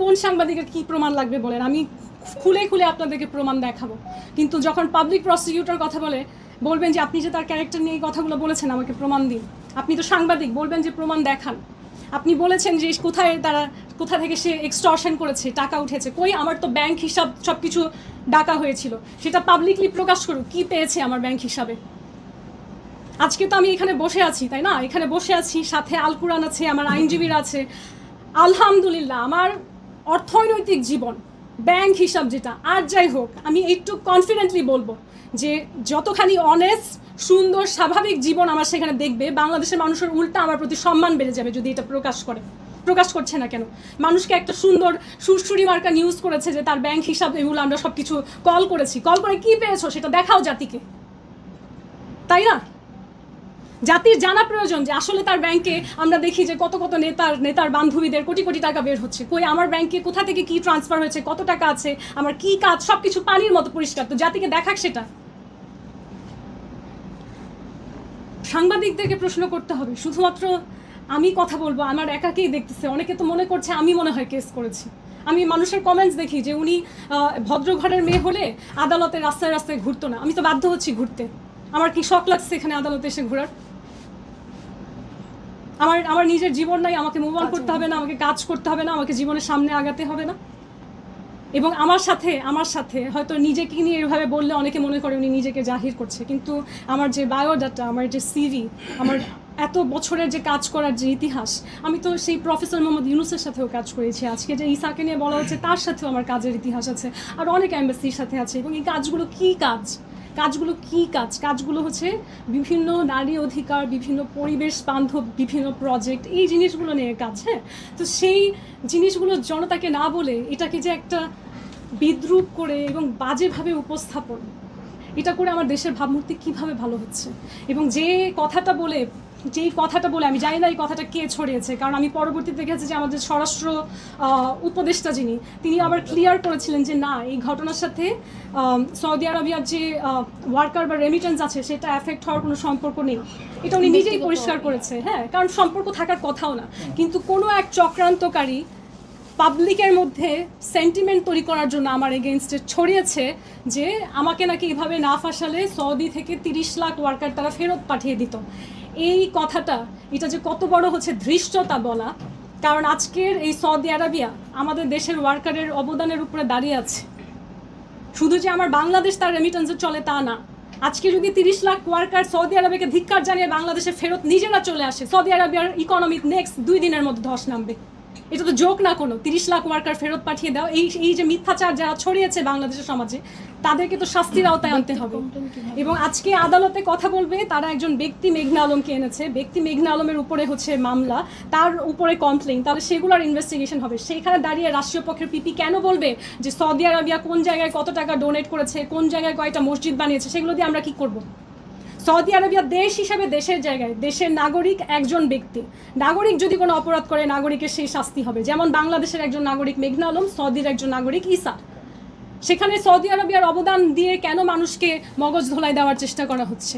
কোন সাংবাদিকের কি প্রমাণ লাগবে বলেন? আমি খুলে খুলে আপনাদেরকে প্রমাণ দেখাবো। কিন্তু যখন পাবলিক প্রসিকিউটর কথা বলে, বলবেন যে আপনি যে তার ক্যারেক্টার নিয়ে এই কথাগুলো বলেছেন, আমাকে প্রমাণ দিন। আপনি তো সাংবাদিক, বলবেন যে প্রমাণ দেখান। আপনি বলেছেন যে কোথায় তারা, কোথা থেকে সে এক্সটর্শন করেছে, টাকা উঠেছে, কই আমার তো ব্যাংক হিসাব সব কিছু ডাকা হয়েছিল। সেটা পাবলিকলি প্রকাশ করুক, কি পেয়েছে আমার ব্যাংক হিসাবে? আজকে তো আমি এখানে বসে আছি, তাই না? এখানে বসে আছি, সাথে আল কুরআন আছে, আমার আইনজীবীরা আছে। আলহামদুলিল্লাহ, আমার অর্থনৈতিক জীবন ব্যাংক হিসাব যেটা, আর যাই হোক, আমি একটু কনফিডেন্টলি বলব যে যতখানি অনেস্ট সুন্দর, স্বাভাবিক জীবন আমার সেখানে দেখবে, বাংলাদেশের মানুষের উল্টা আমার প্রতি সম্মান বেড়ে যাবে যদি এটা প্রকাশ করে। প্রকাশ করছে না কেন? মানুষকে একটা সুন্দর সুরসুরি মার্কা নিউজ করেছে যে তার ব্যাংক হিসাব এগুলো আমরা সব কিছু কল করেছি। কল করে কি পেয়েছ? সেটা দেখাও জাতিকে। তাই না? জাতির জানা প্রয়োজন যে আসলে তার ব্যাংকে আমরা দেখি যে কত কত নেতার নেতার বান্ধবীদের কোটি কোটি টাকা বের হচ্ছে। কই আমার ব্যাংকে কোথা থেকে কি ট্রান্সফার হয়েছে, কত টাকা আছে, আমার কি কাজ সব কিছু পানির মতো পরিষ্কার। তো জাতিকে দেখাক সেটা। সাংবাদিকদেরকে প্রশ্ন করতে হবে, শুধুমাত্র আমি কথা বলব, আমার একাকেই দেখতেছে। অনেকে তো মনে করছে আমি মনে হয় কেস করেছি। আমি মানুষের কমেন্টস দেখি যে উনি ভদ্র ঘরের মেয়ে হলে আদালতে রাস্তায় রাস্তায় ঘুরতো না। আমি তো বাধ্য হচ্ছি ঘুরতে। আমার কি শখ লাগছে এখানে আদালতে এসে ঘোরার? আমার আমার নিজের জীবন নাই আমাকে মুভ অন করতে হবে না আমাকে কাজ করতে হবে না আমাকে জীবনের সামনে আগাতে হবে না। এবং আমার সাথে আমার সাথে হয়তো নিজেকে নিয়ে এভাবে বললে অনেকে মনে করে উনি নিজেকে জাহির করছে কিন্তু আমার যে বায়োডাটা আমার যে সিভি আমার এত বছরের যে কাজ করার যে ইতিহাস আমি তো সেই প্রফেসর মোহাম্মদ ইউনুসের সাথেও কাজ করেছি আজকে যে ইসাকে নিয়ে বলা হচ্ছে তার সাথেও আমার কাজের ইতিহাস আছে আর অনেক অ্যাম্বাসির সাথে আছে এবং এই কাজগুলো কি কাজ? কাজগুলো কি কাজ? কাজগুলো হচ্ছে বিভিন্ন নারী অধিকার, বিভিন্ন পরিবেশ বান্ধব, বিভিন্ন প্রজেক্ট এই জিনিসগুলো নিয়ে কাজ হ্যাঁ? তো সেই জিনিসগুলো জনতাকে না বলে এটাকে যে একটা বিদ্রুপ করে এবং বাজেভাবে উপস্থাপন, এটা করে আমার দেশের ভাবমূর্তি কীভাবে ভালো হচ্ছে? এবং যে কথাটা বলে যেই কথাটা বলে আমি জানি না এই কথাটা কে ছড়িয়েছে কারণ আমি পরবর্তীতে দেখেছি যে আমাদের স্বরাষ্ট্র উপদেষ্টা যিনি তিনি আবার ক্লিয়ার করেছিলেন যে না এই ঘটনার সাথে সৌদি আরবিয়ার যে ওয়ার্কার বা রেমিটেন্স আছে সেটা অ্যাফেক্ট হওয়ার কোনো সম্পর্ক নেই। এটা উনি নিজেই পরিষ্কার করেছে হ্যাঁ কারণ সম্পর্ক থাকার কথাও না। কিন্তু কোনো এক চক্রান্তকারী পাবলিকের মধ্যে সেন্টিমেন্ট তৈরি করার জন্য আমার এগেনস্টে ছড়িয়েছে যে আমাকে নাকি এভাবে না ফাঁসালে সৌদি থেকে তিরিশ লাখ ওয়ার্কার তারা ফেরত পাঠিয়ে দিত। এই কথাটা, এটা যে কত বড় হচ্ছে ধৃষ্টতা বলা, কারণ আজকের এই সৌদি আরাবিয়া আমাদের দেশের ওয়ার্কারের অবদানের উপরে দাঁড়িয়ে আছে। শুধু যে আমার বাংলাদেশ তার রেমিটেন্সে চলে তা না, আজকে যদি তিরিশ লাখ ওয়ার্কার সৌদি আরবিয়াকে ধিক্কার জানিয়ে বাংলাদেশে ফেরত নিজেরা চলে আসে, সৌদি আরবিয়ার ইকোনমিক নেক্সট দুই দিনের মধ্যে ধস নামবে। এটা তো জোক না কোনো। তিরিশ লাখ ওয়ার্কার ফেরত পাঠিয়ে দাও। এই এই যে মিথ্যাচার যারা ছড়িয়েছে বাংলাদেশের সমাজে তাদেরকে তো শাস্তির আওতায় আনতে হবে। এবং আজকে আদালতে কথা বলবে তারা একজন ব্যক্তি মেঘনা আলমকে এনেছে। ব্যক্তি মেঘনা আলমের উপরে হচ্ছে মামলা। তার উপরে কমপ্লেন তাহলে সেগুলোর ইনভেস্টিগেশন হবে। সেইখানে দাঁড়িয়ে রাষ্ট্রীয় পক্ষের পিপি কেন বলবে যে সৌদি আরবিয়া কোন জায়গায় কত টাকা ডোনেট করেছে কোন জায়গায় কয়টা মসজিদ বানিয়েছে সেগুলো দিয়ে আমরা কি করব? সৌদি আরবিয়া দেশ হিসাবে দেশের জায়গায় দেশের নাগরিক একজন ব্যক্তি। নাগরিক যদি কোনো অপরাধ করে, নাগরিকের সেই শাস্তি হবে। যেমন বাংলাদেশের একজন নাগরিক মেঘনা আলম, সৌদির একজন নাগরিক ইসা সেখানে সৌদি আরবিয়ার অবদান দিয়ে কেন মানুষকে মগজ ধোলাই দেওয়ার চেষ্টা করা হচ্ছে?